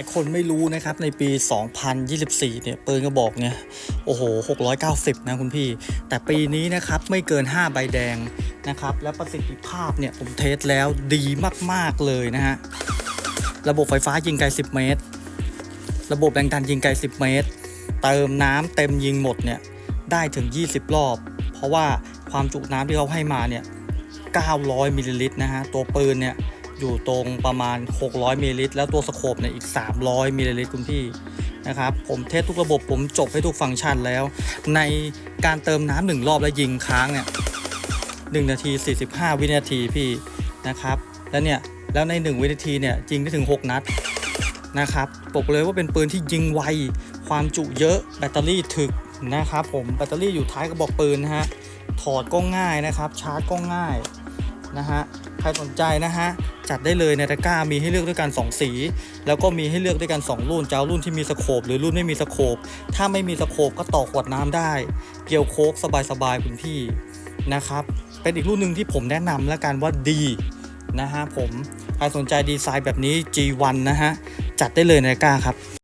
ายคนไม่รู้นะครับในปี 2024 เนี่ยปืนกระบอกเนี่ยโอ้โห 690 นะคุณพี่ แต่ปีนี้นะครับไม่เกิน 5 ใบแดงนะครับ และประสิทธิภาพเนี่ยผมเทสแล้วดีมาก ๆ เลยนะฮะ ระบบไฟฟ้ายิงไกล 10 เมตร ระบบแรงดันยิงไกล 10 เมตร เติมน้ำเต็มยิงหมดเนี่ยได้ถึง 20 รอบ เพราะว่าความจุน้ำที่เขาให้มาเนี่ย 900 มิลลิลิตรนะฮะ ตัวปืนเนี่ย อยู่ตรงประมาณ 600มิลลิลิตรแล้วตัวสโคปเนี่ยอีก 300มิลลิลิตรคุณพี่นะครับผมเทสทุกระบบผมจบให้ทุกฟังก์ชันแล้ว ในการเติมน้ำหนึ่งรอบแล้วยิงค้างเนี่ย1นาที 45 วินาทีพี่นะครับ แล้วเนี่ยแล้วใน 1 วินาทีเนี่ยยิงได้ถึง 6 นัดนะครับบอกเลยว่าเป็นปืนที่ยิงไว ความจุเยอะแบตเตอรี่ถึกนะครับผมแบตเตอรี่อยู่ท้ายกระบอกปืนนะฮะถอดก็ง่ายนะครับ ชาร์จก็ง่ายนะฮะใครสนใจนะฮะ จัดได้เลยในตะกร้ามีให้เลือกด้วยกัน 2 สี แล้วก็มีให้เลือกด้วยกัน 2 รุ่นจะเอารุ่นที่มีสโคปหรือรุ่นไม่มีสโคปถ้าไม่มีสโคปก็ต่อขวดน้ำได้ เกี่ยวโคกสบายๆคุณพี่นะครับ เป็นอีกรุ่นหนึ่งที่ผมแนะนำแล้วกันว่าดีนะฮะผมใครสนใจดีไซน์แบบนี้ G1 นะฮะจัดได้เลยในตะกร้าครับ